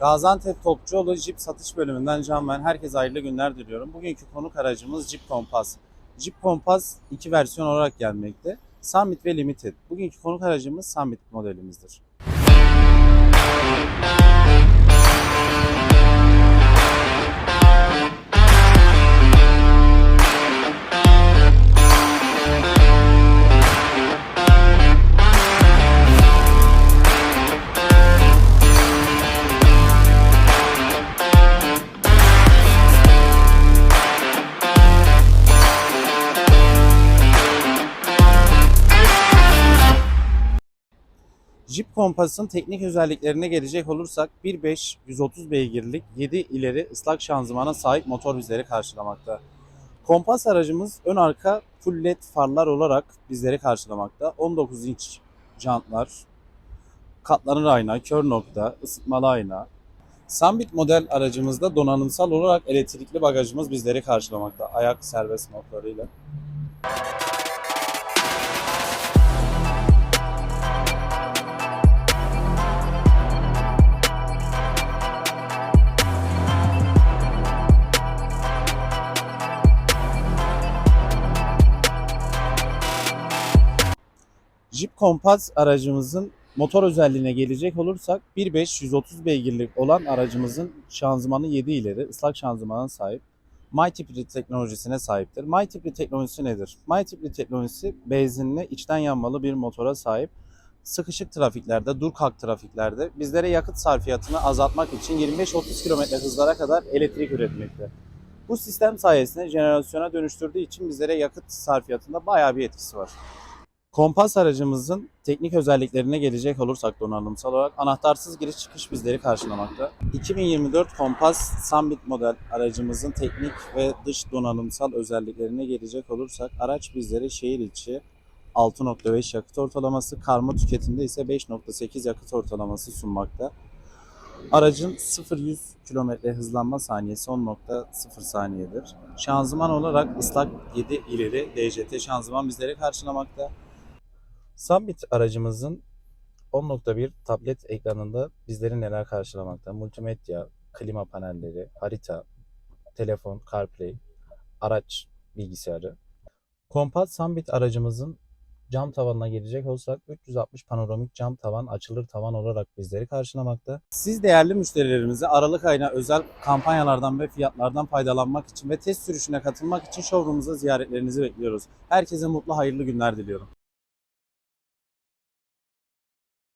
Gaziantep Topçuoğlu Jeep satış bölümünden Can ben. Herkese hayırlı günler diliyorum. Bugünkü konuk aracımız Jeep Compass. Jeep Compass iki versiyon olarak gelmekte. Summit ve Limited. Bugünkü konuk aracımız Summit modelimizdir. Jeep Compass'ın teknik özelliklerine gelecek olursak 1.5 130 beygirlik 7 ileri ıslak şanzımana sahip motor bizleri karşılamakta. Kompas aracımız ön arka full led farlar olarak bizleri karşılamakta. 19 inç jantlar, katlanır ayna, kör nokta, ısıtmalı ayna. Summit model aracımızda donanımsal olarak elektrikli bagajımız bizleri karşılamakta. Ayak serbest modlarıyla. Jeep Compass aracımızın motor özelliğine gelecek olursak 1.5 130 beygirlik olan aracımızın şanzımanı 7 ileri ıslak şanzımana sahip. MyTipri teknolojisine sahiptir. MyTipri teknolojisi nedir? MyTipri teknolojisi benzinli içten yanmalı bir motora sahip. Sıkışık trafiklerde, dur kalk trafiklerde bizlere yakıt sarfiyatını azaltmak için 25-30 km hızlara kadar elektrik üretmekte. Bu sistem sayesinde jenerasyona dönüştürdüğü için bizlere yakıt sarfiyatında bayağı bir etkisi var. Kompas aracımızın teknik özelliklerine gelecek olursak donanımsal olarak anahtarsız giriş çıkış bizleri karşılamakta. 2024 Kompas Summit model aracımızın teknik ve dış donanımsal özelliklerine gelecek olursak araç bizlere şehir içi 6.5 yakıt ortalaması, karma tüketimde ise 5.8 yakıt ortalaması sunmakta. Aracın 0-100 km hızlanma saniyesi 10.0 saniyedir. Şanzıman olarak ıslak 7 ileri DJT şanzıman bizleri karşılamakta. Summit aracımızın 10.1 tablet ekranında bizleri neler karşılamakta? Multimedya, klima panelleri, harita, telefon, CarPlay, araç bilgisayarı. Kompat Summit aracımızın cam tavanına gelecek olsak 360 panoramik cam tavan açılır tavan olarak bizleri karşılamakta. Siz değerli müşterilerimize Aralık ayına özel kampanyalardan ve fiyatlardan faydalanmak için ve test sürüşüne katılmak için showroom'umuza ziyaretlerinizi bekliyoruz. Herkese mutlu hayırlı günler diliyorum.